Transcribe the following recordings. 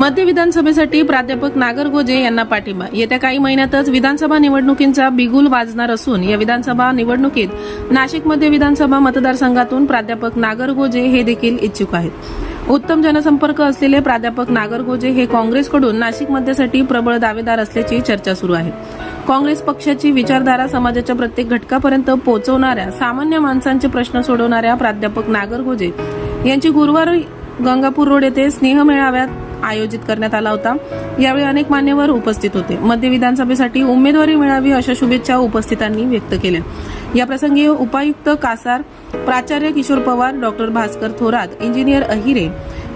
मध्य विधानसभेसाठी प्राध्यापक नागर गोजे यांना पाठिंबा. येत्या काही महिन्यातच विधानसभा निवडणुकींचा बिगुल वाजणार असून या विधानसभा निवडणुकीत नाशिक मध्य विधानसभा मतदारसंघातून प्राध्यापक नागर गोजे हे देखील इच्छुक आहेत. उत्तम जनसंपर्क असलेले प्राध्यापक नागर गोजे हे काँग्रेसकडून नाशिक मध्यसाठी प्रबळ दावेदार असल्याची चर्चा सुरू आहे. काँग्रेस पक्षाची विचारधारा समाजाच्या प्रत्येक घटकापर्यंत पोहोचवणाऱ्या सामान्य माणसांचे प्रश्न सोडवणाऱ्या प्राध्यापक नागर गोजे यांची गुरुवार गंगापूर रोड येथे स्नेह मेळाव्यात आयोजित करण्यात आला होता. यावेळी अनेक मान्यवर उपस्थित होते. मध्य विधानसभेसाठी उमेदवारी मिळावी अशा शुभेच्छा उपस्थितांनी व्यक्त केल्या. याप्रसंगी उपायुक्त कासार प्राचार्य किशोर पवार डॉक्टर भास्कर थोरात इंजिनियर अहिरे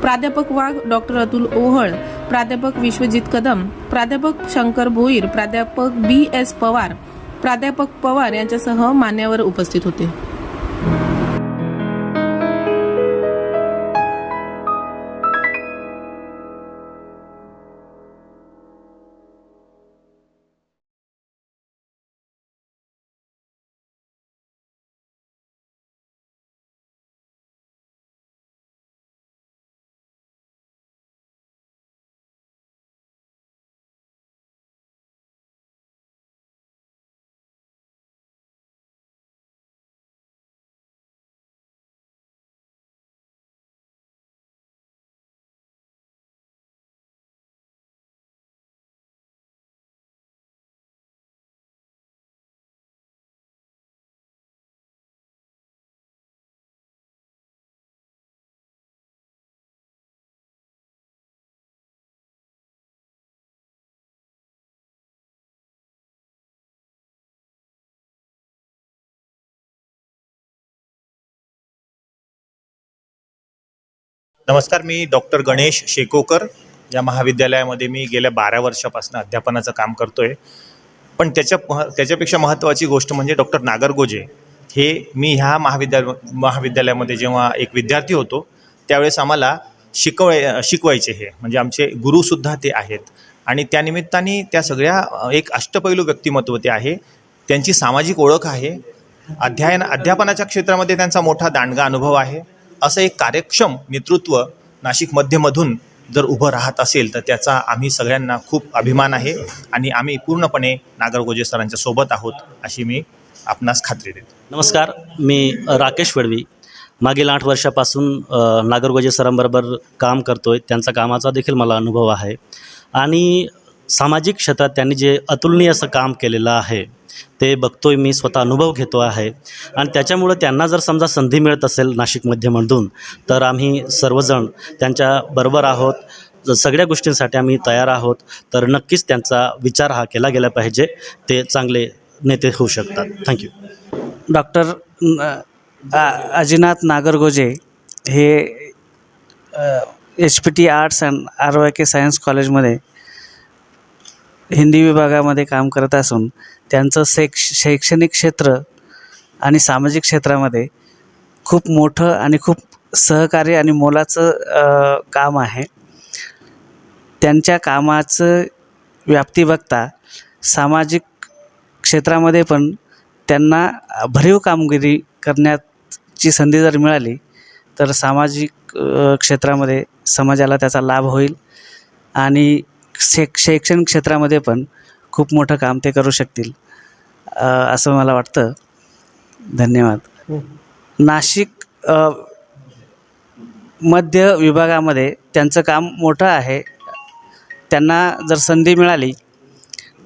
प्राध्यापक वाघ डॉक्टर अतुल ओहळ प्राध्यापक विश्वजित कदम प्राध्यापक शंकर भोईर प्राध्यापक बी एस पवार प्राध्यापक पवार यांच्यासह मान्यवर उपस्थित होते. नमस्कार मी डॉक्टर गणेश शेकोकर. या महाविद्यालयामध्ये मी गेल्या बारा वर्षापासून अध्यापनाचं काम करतो आहे पण त्याच्या मह त्याच्यापेक्षा महत्त्वाची गोष्ट म्हणजे डॉक्टर नागरगोजे. हे मी ह्या महाविद्याल महाविद्यालयामध्ये जेव्हा एक विद्यार्थी होतो त्यावेळेस आम्हाला शिकवाय शिकवायचे हे. म्हणजे आमचे गुरुसुद्धा ते आहेत. आणि त्यानिमित्ताने त्या सगळ्या एक अष्टपैलू व्यक्तिमत्व ते आहे. त्यांची सामाजिक ओळख आहे. अध्ययन अध्यापनाच्या क्षेत्रामध्ये त्यांचा मोठा दांडगा अनुभव आहे. असं एक कार्यक्षम नेतृत्व नाशिक मध्यमधून जर उभं राहत असेल तर त्याचा आम्ही सगळ्यांना खूप अभिमान आहे आणि आम्ही पूर्णपणे नागरगोजे सरांच्या सोबत आहोत अशी मी आपणास खात्री देतो. नमस्कार मी राकेश वडवी. मागील आठ वर्षापासून नागरगोजे सरांबरोबर काम करतो आहे त्यांचा कामाचा देखील मला अनुभव आहे. आणि सामाजिक क्षेत्रात त्यांनी जे अतुलनीय असं काम केलेलं आहे ते बघतोय मी स्वतः अनुभव घेतो आहे. आणि त्याच्यामुळं त्यांना जर समजा संधी मिळत असेल नाशिकमध्ये म्हणून तर आम्ही सर्वजण त्यांच्याबरोबर आहोत. सगळ्या गोष्टींसाठी आम्ही तयार आहोत. तर नक्कीच त्यांचा विचार हा केला गेला पाहिजे. ते चांगले नेते होऊ शकतात. थँक्यू डॉक्टर न- आ- अजिनाथ नागरगोजे हे H P T arts and R Y K science कॉलेजमध्ये हिंदी विभागामध्ये काम करत असून त्यांचं शैक्ष शैक्षणिक क्षेत्र आणि सामाजिक क्षेत्रामध्ये खूप मोठं आणि खूप सहकार्य आणि मोलाचं काम आहे. त्यांच्या कामाचं व्याप्ती बघता सामाजिक क्षेत्रामध्ये पण त्यांना भरीव कामगिरी करण्याची संधी जर मिळाली तर सामाजिक क्षेत्रामध्ये समाजाला त्याचा लाभ होईल आणि शैक शैक्षणिक क्षेत्रामध्ये पण खूप मोठं काम ते करू शकतील असं मला वाटतं. धन्यवाद. नाशिक मध्य विभागामध्ये त्यांचं काम मोठं आहे. त्यांना जर संधी मिळाली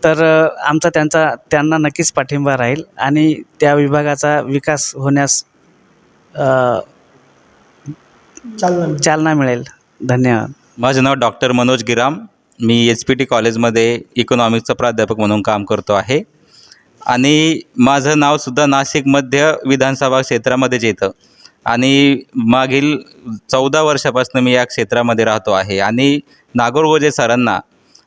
तर आमचा त्यांचा त्यांना नक्कीच पाठिंबा राहील आणि त्या विभागाचा विकास होण्यास चालना मिळेल. धन्यवाद. माझं नाव डॉक्टर मनोज गिराम. मी एच पी टी कॉलेजमध्ये इकॉनॉमिक्सचा प्राध्यापक म्हणून काम करतो आहे. आणि माझं नावसुद्धा नाशिक मध्य विधानसभा क्षेत्रामध्येच येतं. आणि मागील चौदा वर्षापासून मी या क्षेत्रामध्ये राहतो आहे. आणि नागोरगोजे सरांना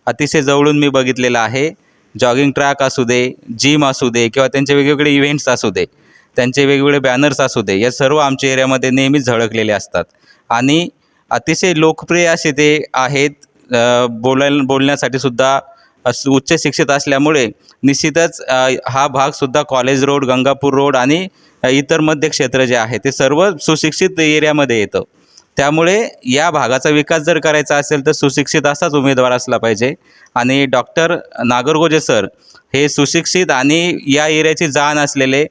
अतिशय जवळून मी बघितलेलं आहे. जॉगिंग ट्रॅक असू दे जिम असू दे किंवा त्यांचे वेगवेगळे इव्हेंट्स असू दे त्यांचे वेगवेगळे बॅनर्स असू दे या सर्व आमच्या एरियामध्ये नेहमीच झळकलेले असतात. आणि अतिशय लोकप्रिय असे ते आहेत बोलायला बोलाय बोलण्यासाठी सुद्धा अस- उच्च शिक्षित असल्यामुळे निश्चितच हा भागसुद्धा कॉलेज रोड गंगापूर रोड आणि इतर मध्य क्षेत्र जे आहे ते सर्व सुशिक्षित एरियामध्ये येतं. त्यामुळे या भागाचा विकास जर करायचा असेल तर सुशिक्षित असाच उमेदवार असला पाहिजे. आणि डॉक्टर नागरगोजे सर हे सुशिक्षित आणि या एरियाची जाण असलेले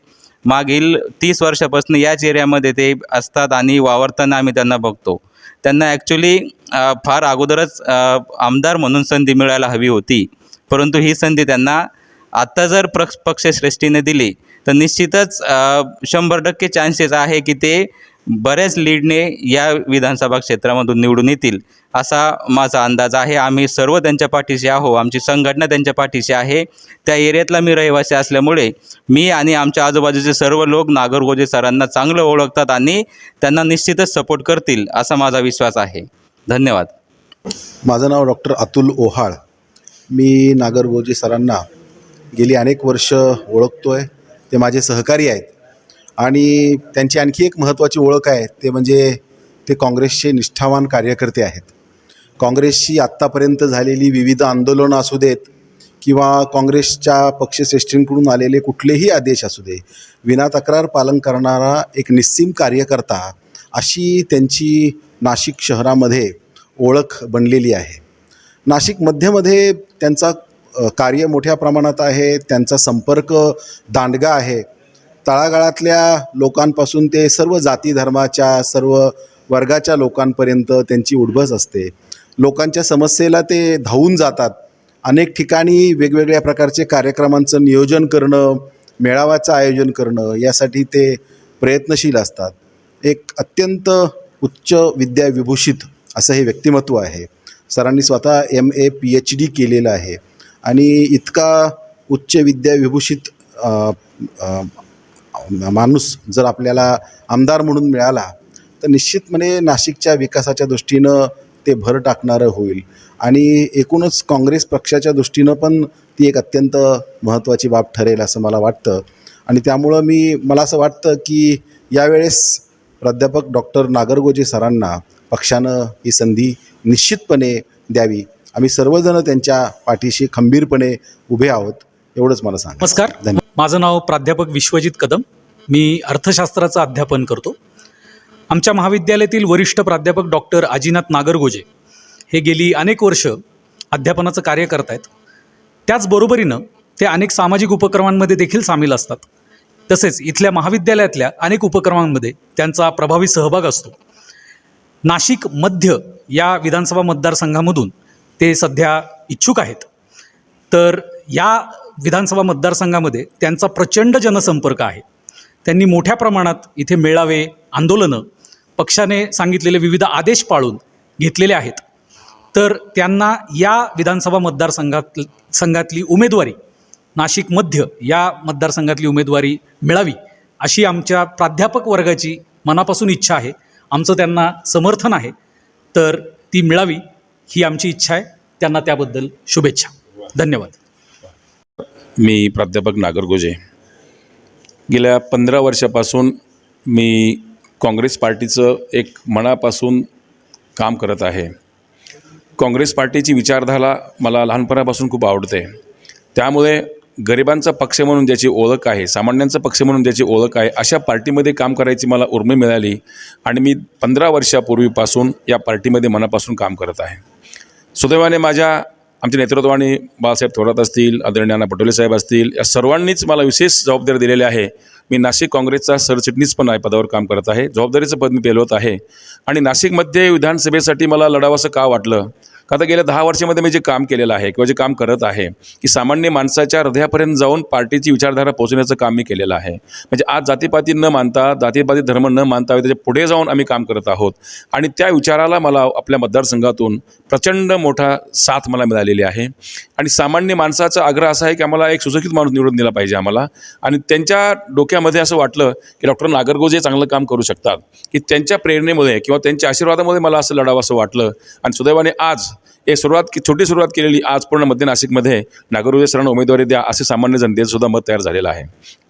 मागील तीस वर्षापासून याच एरियामध्ये ते असतात आणि वावरताना आम्ही त्यांना बघतो. त्यांना ॲक्च्युली फार अगोदरच आमदार म्हणून संधी मिळायला हवी होती. परंतु ही संधी त्यांना आत्ता जर प्रक्ष पक्षश्रेष्ठीने दिली तर निश्चितच शंभर टक्के चान्सेस आहे की ते बऱ्याच लीडने या विधानसभा क्षेत्रामधून निवडून येतील असा माझा अंदाज आहे. आम्ही सर्व त्यांच्या पाठीशी आहो आमची संघटना त्यांच्या पाठीशी आहे. त्या एरियातला मी रहिवासी असल्यामुळे मी आणि आमच्या आजूबाजूचे सर्व लोक नागरगोजे सरांना चांगलं ओळखतात आणि त्यांना निश्चितच सपोर्ट करतील असा माझा विश्वास आहे. धन्यवाद. माझं नाव डॉक्टर अतुल ओहाळ. मी नागरगोजी सरांना गेली अनेक वर्ष ओळखतो आहे ते माझे सहकारी आहेत. आणि त्यांची आणखी एक महत्त्वाची ओळख आहे ते म्हणजे ते काँग्रेसचे निष्ठावान कार्यकर्ते आहेत. काँग्रेसची आत्तापर्यंत झालेली विविध आंदोलनं असू देत किंवा काँग्रेसच्या पक्षश्रेष्ठींकडून आलेले कुठलेही आदेश असू दे विना तक्रार पालन करणारा एक निस्सीम कार्यकर्ता अशी त्यांची नाशिक शहरामध्ये ओळख बनलेली आहे. नाशिक मध्यमध्ये त्यांचा कार्य मोठ्या प्रमाणात आहे त्यांचा संपर्क दांडगा आहे. तळागाळातल्या लोकांपासून ते सर्व जाती धर्माच्या सर्व वर्गाच्या लोकांपर्यंत त्यांची उडबस असते. लोकांच्या समस्येला ते धावून जातात. अनेक ठिकाणी वेगवेगळ्या प्रकारचे कार्यक्रमांचं नियोजन करणं मेळाव्याचं आयोजन करणं यासाठी ते प्रयत्नशील असतात. एक अत्यंत उच्च विद्याविभूषित असं हे व्यक्तिमत्व आहे. सरांनी स्वतः M A P H D केलेलं आहे. आणि इतका उच्च विद्याविभूषित माणूस जर आपल्याला आमदार म्हणून मिळाला तर निश्चितपणे नाशिकच्या विकासाच्या दृष्टीनं ते भर टाकणारं होईल. आणि एकूणच काँग्रेस पक्षाच्या दृष्टीनं पण ती एक अत्यंत महत्त्वाची बाब ठरेल असं मला वाटतं. आणि त्यामुळं मी मला असं वाटतं की यावेळेस प्राध्यापक डॉक्टर नागरगोजे सरांना पक्षानं ही संधी निश्चितपणे द्यावी. आम्ही सर्वजण त्यांच्या पाठीशी खंबीरपणे उभे आहोत एवढंच मला सांग नमस्कार. धन्यवाद. माझं नाव प्राध्यापक विश्वजित कदम. मी अर्थशास्त्राचं अध्यापन करतो. आमच्या महाविद्यालयातील वरिष्ठ प्राध्यापक डॉक्टर आजीनाथ नागरगोजे हे गेली अनेक वर्ष अध्यापनाचं कार्य करत आहेत त्याचबरोबरीनं ते अनेक सामाजिक उपक्रमांमध्ये देखील सामील असतात. तसेच इथल्या महाविद्यालयातल्या अनेक उपक्रमांमध्ये त्यांचा प्रभावी सहभाग असतो. नाशिक मध्य या विधानसभा मतदारसंघामधून ते सध्या इच्छुक आहेत. तर या विधानसभा मतदारसंघामध्ये त्यांचा प्रचंड जनसंपर्क आहे. त्यांनी मोठ्या प्रमाणात इथे मेळावे आंदोलनं पक्षाने सांगितलेले विविध आदेश पाळून घेतलेले आहेत. तर त्यांना या विधानसभा मतदारसंघात संघातली उमेदवारी नाशिक मध्य या मतदारसंघातली उमेदवारी मिळावी अशी आमच्या प्राध्यापक वर्गाची मनापासून इच्छा आहे. आमचं त्यांना समर्थन आहे. तर ती मिळावी ही आमची इच्छा आहे. त्यांना त्याबद्दल शुभेच्छा. धन्यवाद. मी प्राध्यापक नागरगोजे गेल्या पंधरा वर्षापासून मी काँग्रेस पार्टीचं एक मनापासून काम करत आहे. काँग्रेस पार्टीची विचारधारा मला लहानपणापासून खूप आवडते. त्यामुळे गरिबांचा पक्ष म्हणून ज्याची ओळख आहे सामान्यांचा पक्ष म्हणून ज्याची ओळख आहे अशा पार्टीमध्ये काम करायची मला उर्मी मिळाली आणि मी पंधरा वर्षापूर्वीपासून या पार्टीमध्ये मनापासून काम करत आहे. सुदैवाने माझ्या आमच्या नेतृत्वाने बाळासाहेब थोरात असतील आदरणीय नाना पटोले साहेब असतील या सर्वांनीच मला विशेष जबाबदारी दिलेली आहे. मी नाशिक काँग्रेसचा सरचिटणीस पण आहे पदावर काम करत आहे जबाबदारीचं पद मी पेलवत आहे आणि नाशिकमध्ये विधानसभेसाठी मला लढावंसं का वाटलं? आता गेल्या दहा वर्षामध्ये मी जे काम केलेलं आहे किंवा जे काम करत आहे की सामान्य माणसाच्या हृदयापर्यंत जाऊन पार्टीची विचारधारा पोहोचवण्याचं काम मी केलेलं आहे. म्हणजे आज जातीपाती न मानता जातीपाती धर्म न मानता त्याच्या पुढे जाऊन आम्ही काम करत आहोत. आणि त्या विचाराला मला आपल्या मतदारसंघातून प्रचंड मोठा साथ मला मिळालेली आहे. आणि सामान्य माणसाचा आग्रह असा आहे की आम्हाला एक सुशिक्षित माणूस निवडून दिला पाहिजे आम्हाला. आणि त्यांच्या डोक्यामध्ये असं वाटलं की डॉक्टर नागरगोजे चांगलं काम करू शकतात. की त्यांच्या प्रेरणेमुळे किंवा त्यांच्या आशीर्वादामुळे मला असं लढावं असं वाटलं. आणि सुदैवाने आज एक सुरुवात की छोटी सुरुवात केलेली आज पूर्ण मध्य नाशिकमध्ये नागरगोजे सरांना उमेदवारी द्या असे सामान्य जनतेचं सुद्धा मत तयार झालेलं आहे.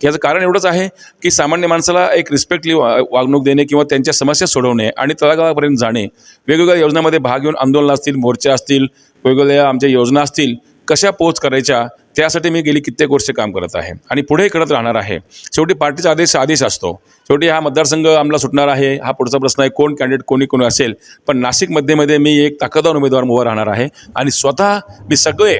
याचं कारण एवढंच आहे की सामान्य माणसाला एक रिस्पेक्टली वागणूक देणे किंवा त्यांच्या समस्या सोडवणे आणि तळागाळापर्यंत जाणे वेगवेगळ्या योजनांमध्ये भाग घेऊन आंदोलन असतील मोर्चे असतील वेगवेगळ्या आमच्या योजना असतील कशा पोच करायच्या त्यासाठी मी गेली कित्येक वर्षे काम करत आहे. आणि पुढे करत राहणार आहे. शेवटी पार्टीचा आदेश आदेश असतो. शेवटी हा मतदारसंघ आम्हाला सुटणार आहे. हा पुढचा प्रश्न आहे कोण कॅन्डिडेट कोणी कोणी असेल. पण नाशिक मध्येमध्ये मी एक ताकदवान उमेदवार उभा राहणार आहे. आणि स्वतः मी सगळे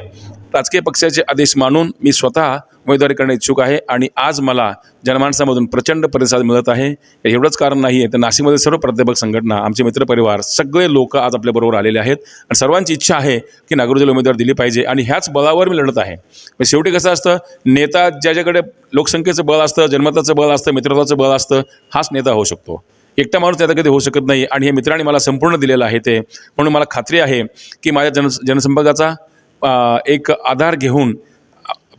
राजकीय पक्षाचे आदेश मानून मी स्वतः उमेदवारी करणे इच्छुक आहे आणि आज मला जनमानसामधून प्रचंड प्रतिसाद मिळत आहे. एवढंच कारण नाही आहे तर नाशिकमध्ये सर्व प्राध्यापक संघटना आमचे मित्रपरिवार सगळे लोक आज आपल्याबरोबर आलेले आहेत. आणि सर्वांची इच्छा आहे की नागरोजीला उमेदवार दिली पाहिजे आणि ह्याच बळावर मी लढत आहे. पण शेवटी कसं असतं? नेता ज्याच्याकडे लोकसंख्येचं बळ असतं जनमताचं बळ असतं मित्रत्वाचं बळ असतं हाच नेता होऊ शकतो. एकटा माणूस नेता कधी होऊ शकत नाही आणि हे मित्रांनी मला संपूर्ण दिलेलं आहे ते. म्हणून मला खात्री आहे की माझ्या जन जनसंपर्काचा एक आधार घेऊन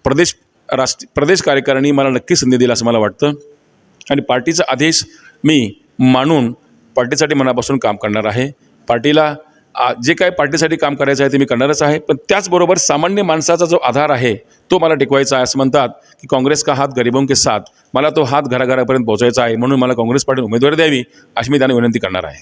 प्रदेश राष्ट्र प्रदेश कार्यकारिणी मला नक्की संधी देईल असं मला वाटतं. आणि पार्टीचा आदेश मी मानून पार्टीसाठी मनापासून काम करणार आहे. पार्टीला आ, जे काय पार्टीसाठी काम करायचं आहे ते मी करणारच आहे. पण त्याचबरोबर सामान्य माणसाचा जो आधार आहे तो मला टिकवायचा आहे असं म्हणतात की काँग्रेस का हात गरिबों के साथ? मला तो हात घराघरापर्यंत पोहोचायचा आहे म्हणून मला काँग्रेस पार्टीने उमेदवारी द्यावी अशी मी त्यांना विनंती करणार आहे.